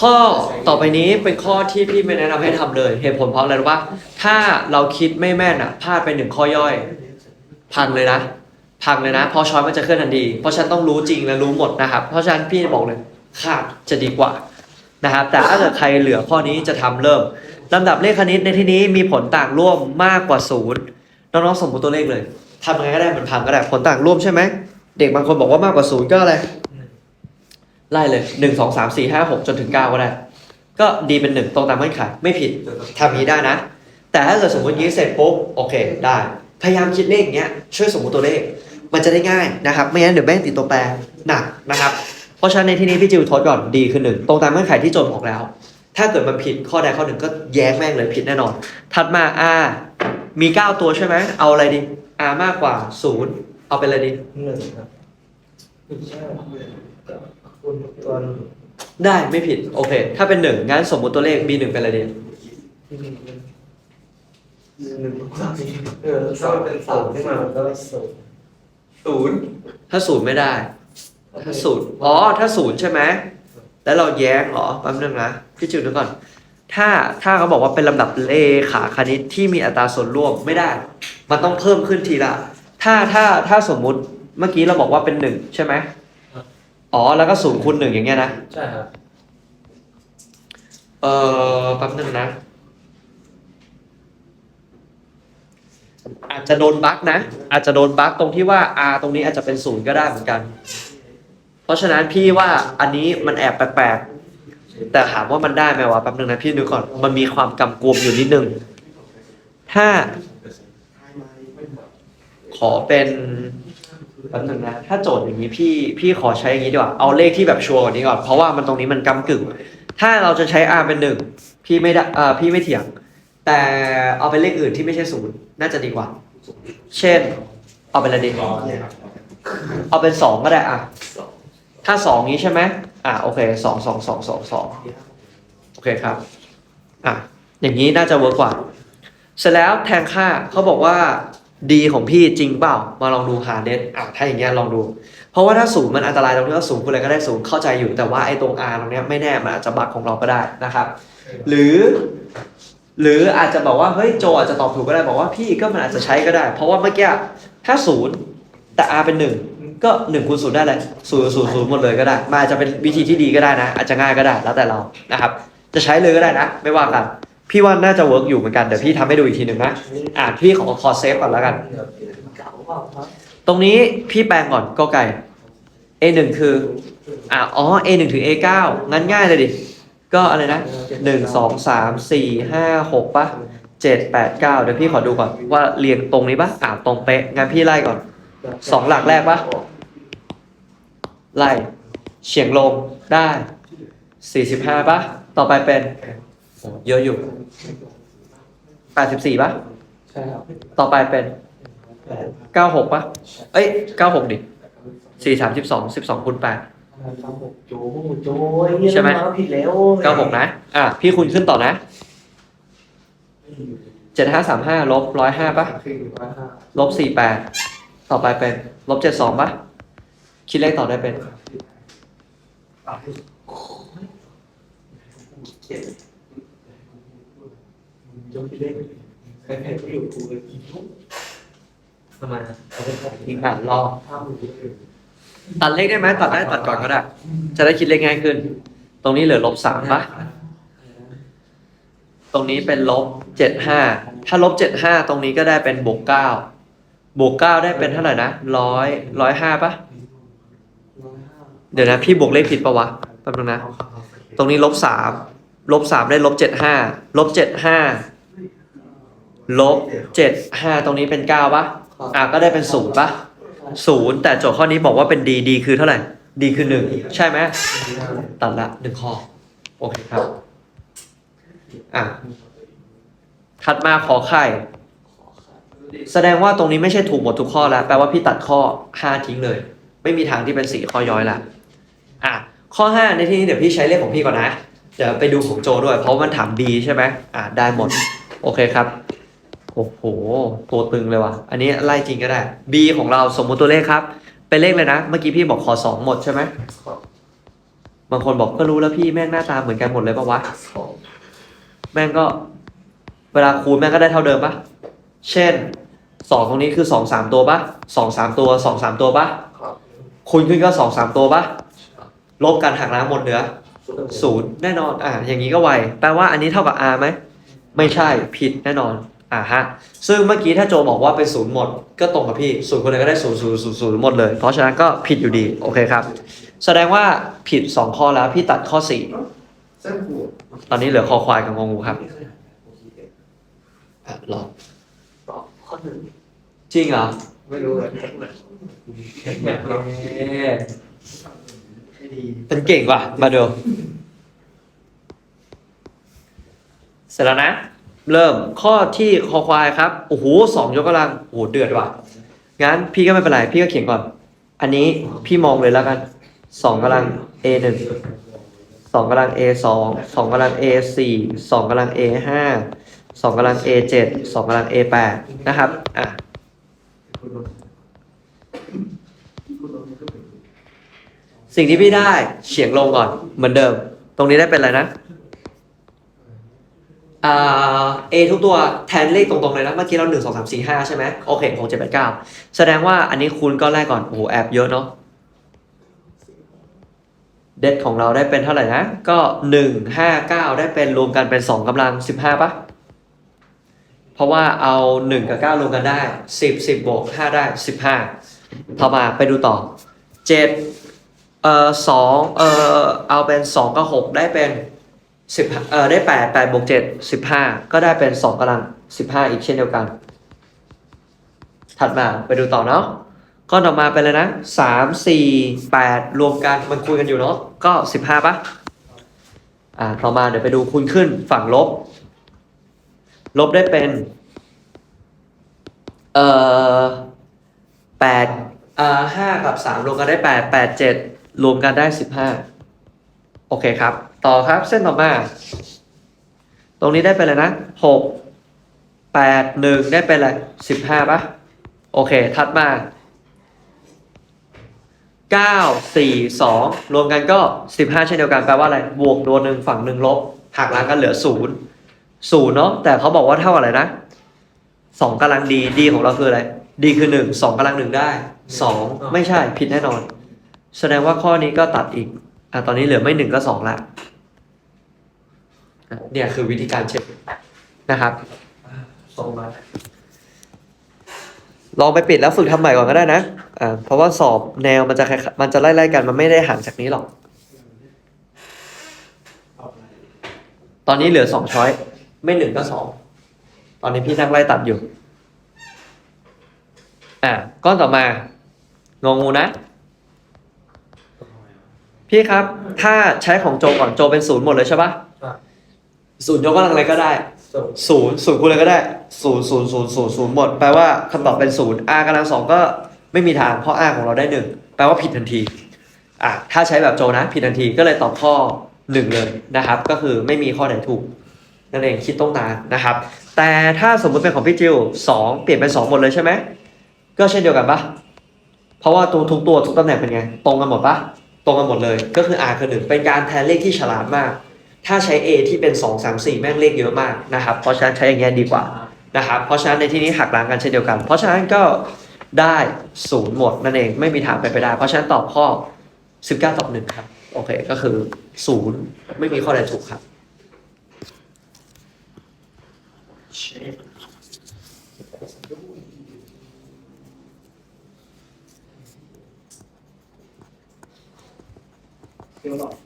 ข้อต่อไปนี้เป็นข้อที่พี่ไม่แนะนำให้ทำเลยเหตุผลเพราะอะไรรู้ป่ะถ้าเราคิดไม่แม่นอะพลาดไปหนึ่งข้อย่อย พังเลยนะ พังเลยนะเพราะช้อยมันจะเคลื่อนทันทีเพราะฉะนันต้องรู้จริงและรู้หมดนะครับ เพราะฉะนั้นพี่บอกเลยขาดจะดีกว่านะครับ แต่ถ้าเกิดใครเหลือข้อนี้จะทำเริ่มลำดับเลขคณิตในที่นี้มีผลต่างร่วมมากกว่าศูนย์น้องๆสมมติตัวเลขเลยทำยังไงก็ได้มันพังก็ได้ผลต่างร่วมใช่ไหมเด็กบางคนบอกว่ามากกว่าศูนย์ก็อะไร ไล่เลยหนึ่งสองสามสี่ห้าหกจนถึงเก้าก็ได้ ก็ดีเป็นหนึ่งตรงตามเงื่อนไขไม่ผิดทำงนี้ได้นะ แต่ถ้าเกิดสมมติยี้เสร็จปุ๊บโอเคได้ พยายามคิดเลขอย่างเงี้ยช่วยสมมติตัวเลข มันจะได้ง่ายนะครับ ไม่งั้นเดี๋ยวแม่งติดตัวแปรหนักนะครับ เพราะฉะนั้นในที่นี้พี่จิวทดก่อนดีคือหนึ่งตรงตามเงื่อนไขที่โจทย์บอกแล้ว ถ้าเกิดมันผิดข้อใดข้อหนึ่งก็แย้งแม่งเลยผิดแน่นอน ถัดมา R มี9ตัวใช่ไหมเอาอะไรดี R มากกว่า0เอาเป็นอะไรดีหนึ่งครับ ใช่คุณตัวหนึ่งได้ไม่ผิด โอเค ถ้าเป็นหนึ่งงั้นสมมุติตัวเลข B 1เป็นอะไรดีที่หนึ่งเป็นหนึ่งสามสี่เออถ้ามันเป็นสามขึ้นมามันก็ศูนย์ศูนย์ถ้าศูนย์ไม่ได้ ถ้าศูนย์อ๋อ ถ้าศูนย์ใช่ไหมแล้วเราแย้งเหรอแป๊บนึงนะพี่จิวนึกก่อน ถ้าถ้าเขาบอกว่าเป็นลำดับเลขาคณิตที่มีอัตราส่วนร่วมไม่ได้ มันต้องเพิ่มขึ้นทีละ ถ้าถ้าถ้าสมมุติเมื่อกี้เราบอกว่าเป็นหนึ่งใช่ไหม อ๋อ แล้วก็ศูนย์คูณหนึ่งอย่างเงี้ยนะ ใช่ครับ เออแป๊บนึงนะ อาจจะโดนบั๊กนะ อาจจะโดนบั๊กตรงที่ว่า r ตรงนี้อาจจะเป็นศูนย์ก็ได้เหมือนกัน เพราะฉะนั้นพี่ว่าอันนี้มันแอบแปลกๆ แต่ถามว่ามันได้ไหมวะแป๊บนึงนะพี่นึกก่อน มันมีความกำกวมอยู่นิดนึง ถ้า ขอเป็น แป๊บนึงนะถ้าโจทย์อย่างนี้พี่พี่ขอใช้อย่างนี้ดีกว่าเอาเลขที่แบบชัวร์กว่านี้ก่อนเพราะว่ามันตรงนี้มันกำกึ่ง ถ้าเราจะใช้ r เป็นหนึ่งพี่ไม่ได้เอ่อพี่ไม่เถียง แต่เอาเป็นเลขอื่นที่ไม่ใช่ศูนย์น่าจะดีกว่า เช่น เอาเป็นอะไรดีเอาเป็นสองก็ได้อะถ้าสองนี้ใช่ไหมอะโอเคสองสองสองสองสองโอเคครับอะอย่างนี้น่าจะเวิร์กกว่า เสร็จแล้วแทนค่าเขาบอกว่า ดีของพี่จริงเปล่า มาลองดูหาเน็ตอะถ้าอย่างเงี้ยลองดู เพราะว่าถ้าศูนย์มันอันตรายตรงที่ว่าศูนย์คุณอะไรก็ได้ศูนย์เข้าใจอยู่แต่ว่าไอ้ตรง R ตรงเนี้ยไม่แน่มันอาจจะบั๊กของเราก็ได้นะครับ หรือ หรืออาจจะบอกว่าเฮ้ยโจอาจจะตอบถูกก็ได้บอกว่าพี่ก็มันอาจจะใช้ก็ได้ เพราะว่าเมื่อกี้ถ้าศูนย์แต่ R เป็นหนึ่งก็หนึ่งคูณศูนย์ได้เลยศูนย์ศูนย์ศูนย์หมดเลยก็ได้มันอาจจะเป็นวิธีที่ดีก็ได้นะ อาจจะง่ายก็ได้แล้วแต่เรานะครับ จะใช้เลยก็ได้นะ ไม่ว่ากัน พี่ว่าน่าจะเวิร์กอยู่เหมือนกันเดี๋ยวพี่ทำให้ดูอีกทีหนึ่งนะอ่าพี่ขอคอเซฟก่อนแล้วกันเก่าเปล่าครับตรงนี้พี่แปลงก่อนก็ไก่ A หนึ่งคืออ่าอ๋อ A หนึ่งถึง A เก้างั้นง่ายเลยดิ ก็อะไรนะหนึ่งสองสามสี่ห้าหกปะเจ็ดแปดเก้าเดี๋ยวพี่ขอดูก่อนว่าเรียงตรงนี้ปะอ่าตรงเป๊ะ งั้นพี่ไล่ก่อน สองหลักแรกปะ ไล่เฉียงลงได้สี่สิบห้าปะต่อไปเป็นโอ้ เยอะอยู่แปดสิบสี่ปะใช่ครับต่อไปเป็นแปดเก้าหกปะเอ้ยเก้าหกดิสี่สามสิบสองสิบสองคูณแปด เก้าหกโจ้โจ้ไอ้เหี้ยใช่ไหมาผิดแล้วเก้าหกนะ อะ พี่คูณขึ้นต่อนะเจ็ดห้าสามห้าลบร้อยห้าปะคือร้อยห้าลบสี่แปดต่อไปเป็น ลบเจ็ดสองปะคิดเลขต่อได้เป็นโจ้คิ ดเลขใครแพ้ก็อยู่กูเลยอีกทุกทำไมเขาเป็นใครยิงผ่านรอห้าหมื่นเลยตัดเลขได้ไหมตัดได้ตัดก่อนก็ได้ จะได้คิดเลขง่ายขึ้น ตรงนี้เหลือลบสามปะตรงนี้เป็นลบเจ็ดห้าถ้าลบเจ็ดห้าตรงนี้ก็ได้เป็นบวกเก้าบวกเก้าได้เป็นเท่าไหร่นะร้อยร้อยห้าปะเดี๋ยวนะพี่บวกเลขผิดปะวะแป๊บนึงนะ ตรงนี้ลบสามลบสามได้ลบเจ็ดห้าลบเจ็ดห้า ลบเจ็ดห้าตรงนี้เป็นเก้าปะอะก็ได้เป็นศูนย์ปะศูนย์แต่โจทย์ข้อนี้บอกว่าเป็นดีดีคือเท่าไหร่ดีคือหนึ่งใช่ไหมตัดละหนึ่งข้อ โอเคครับ อะ ถัดมาขอไข่ แสดงว่าตรงนี้ไม่ใช่ถูกหมดทุกข้อแล้ว แปลว่าพี่ตัดข้อห้าทิ้งเลย ไม่มีทางที่เป็นสี่ข้อย้อยละอะ ข้อห้าในที่นี้เดี๋ยวพี่ใช้เลขของพี่ก่อนนะ เดี๋ยวไปดูของโจด้วย เพราะมันถาม B ใช่ไหมอะ ได้หมด โอเคครับ โอ้โห ตัวตึงเลยว่ะ อันนี้ไล่จริงก็ได้ B ของเราสมมุติตัวเลขครับ เป็นเลขเลยนะ เมื่อกี้พี่บอกขอสองหมดใช่ไหม บางคนบอกก็รู้แล้วพี่แม่งหน้าตาเหมือนกันหมดเลยปะวะ แม่งก็ เวลาคูณแม่งก็ได้เท่าเดิมปะเช่นสองตรงนี้คือสองสามตัวปะสองสามตัวสองสามตัวปะคูณขึ้นก็สองสามตัวปะลบกันหักล้างหมดเหลือศูนย์ศูนย์แน่นอน อ่าอย่างนี้ก็ไว แปลว่าอันนี้เท่ากับ r ไหม ไม่ใช่ผิดแน่นอน อ่าฮะ ซึ่งเมื่อกี้ถ้าโจบอกว่าเป็นศูนย์หมด ก็ตรงกับพี่ศูนย์คนใดก็ได้ศูนย์ศูนย์ศูนย์ศูนย์หมดเลย เพราะฉะนั้นก็ผิดอยู่ดี โอเคครับ แสดงว่าผิด 2 ข้อแล้วพี่ตัดข้อส้นหัว4ตอนนี้เหลือคอควายกับงองูครับอะลองตอบข้อหนึ่งจริงเหรอ ไม่รู้เลยแบบเราให้ดีเป็นเก่งว่ะ มาดู เสร็จแล้วนะ เริ่มข้อที่คอควายครับโอ้โหสองยกกำลังโอ้โหเดือดว่ะงั้นพี่ก็ไม่เป็นไรพี่ก็เขียนก่อน อันนี้พี่มองเลยแล้วกันสองกำลัง a หนึ่งสองกำลัง a สองสองกำลัง a สี่สองกำลัง a ห้าสองกำลัง a เจ็ดสองกำลัง a แปดนะครับอะสิ่งที่พี่ได้เฉียงลงก่อนเหมือนเดิม ตรงนี้ได้เป็นอะไรนะ เอทุกตัวแทนเลขตรงๆเลยนะเมื่อกี้เราหนึ่งสองสามสี่ห้าใช่ไหมโอเคหกเจ็ดแปดเก้าแสดงว่าอันนี้คูณก้อนแรกก่อนโอ้โหแอบเยอะเนาะเด็ดของเราได้เป็นเท่าไหร่นะ ก็หนึ่งห้าเก้าได้เป็นรวมกันเป็นสองกำลังสิบห้าปะเพราะว่าเอาหนึ่งกับเก้ารวมกันได้สิบสิบบวกห้าได้สิบห้าต่อมาไปดูต่อเจ็ดเอ่อสองเอ่อเอาเป็นสองกับหกได้เป็น สิบเอ่อได้แปดแปดบวกเจ็ดสิบห้าก็ได้เป็นสองกำลังสิบห้าอีกเช่นเดียวกัน ถัดมาไปดูต่อเนาะก้อนออกมาเป็นเลยนะสามสี่แปดรวมกันมันคูณกันอยู่เนาะก็สิบห้าปะอ่าต่อมาเดี๋ยวไปดูคูณขึ้นฝั่งลบ ลบได้เป็นเอ่อแปดอ่าห้ากับสามรวมกันได้แปดแปดเจ็ดรวมกันได้สิบห้าโอเคครับ ต่อครับเส้นต่อมา ตรงนี้ได้เป็นอะไรนะหกแปดหนึ่งได้เป็นอะไรสิบห้าปะโอเค ถัดมาเก้าสี่สองรวมกันก็สิบห้าเช่นเดียวกันแปลว่าอะไร บวกตัวหนึ่งฝั่งหนึ่งลบหักล้างกันเหลือศูนย์ศูนย์เนาะแต่เขาบอกว่าเท่าอะไรนะสองกำลังดีดีของเราคืออะไร ดีคือหนึ่งสองกำลังหนึ่งได้สองไม่ใช่ผิดแน่นอน แสดงว่าข้อนี้ก็ตัดอีกอะตอนนี้เหลือไม่หนึ่งก็สองละอะ เนี่ยคือวิธีการเช็คนะครับสองมาลองไปปิดแล้วฝึกทำใหม่ก่อนก็ได้นะอ่าเพราะว่าสอบแนวมันจะคล้ายๆมันจะไล่ๆกันมันไม่ได้ห่างจากนี้หรอก ตอนนี้เหลือสองช้อย ไม่หนึ่งก็สอง ตอนนี้พี่นั่งไล่ตัดอยู่ อ่าก้อนต่อมางองูนะ พี่ครับ ถ้าใช้ของโจก่อนโจเป็นศูนย์หมดเลยใช่ปะ ศูนย์ยกกำลังอะไรก็ได้สองศูนย์ศูนย์คูณอะไรก็ได้ศูนย์ศูนย์ศูนย์ศูนย์ศูนย์หมดแปลว่าคำตอบเป็นศูนย์ r กำลังสองก็ไม่มีทางเพราะ r ของเราได้หนึ่งแปลว่าผิดทันทีอะถ้าใช้แบบโจนะผิดทันทีก็เลยตอบข้อหนึ่งเลยนะครับ ก็คือไม่มีข้อไหนถูกนั่นเองคิดต้องนานนะครับ แต่ถ้าสมมติเป็นของพี่จิวสองเปลี่ยนเป็นสองหมดเลยใช่ไหมก็เช่นเดียวกันปะเพราะว่าตัวทุกตัวทุกตำแหน่งเป็นไง ตรงกันหมดปะตรงกันหมดเลย ก็คือ r คือหนึ่งเป็นการแทนเลขที่ฉลาดมาก ถ้าใช้ A ที่เป็น 2 3 4 แม่งเลขเยอะมากนะครับเพราะฉะนั้นใช้อย่างเงี้ยดีกว่านะครับเพราะฉะนั้นในที่นี้หักล้างกันเช่นเดียวกัน เพราะฉะนั้นก็ได้ศูนย์หมดนั่นเองไม่มีทางเป็นไปได้ เพราะฉะนั้นตอบข้อ 19ตอบ1ครับโอเคก็คือศูนย์ไม่มีข้อใดถูกครับเช็คเดี๋ยวหรอ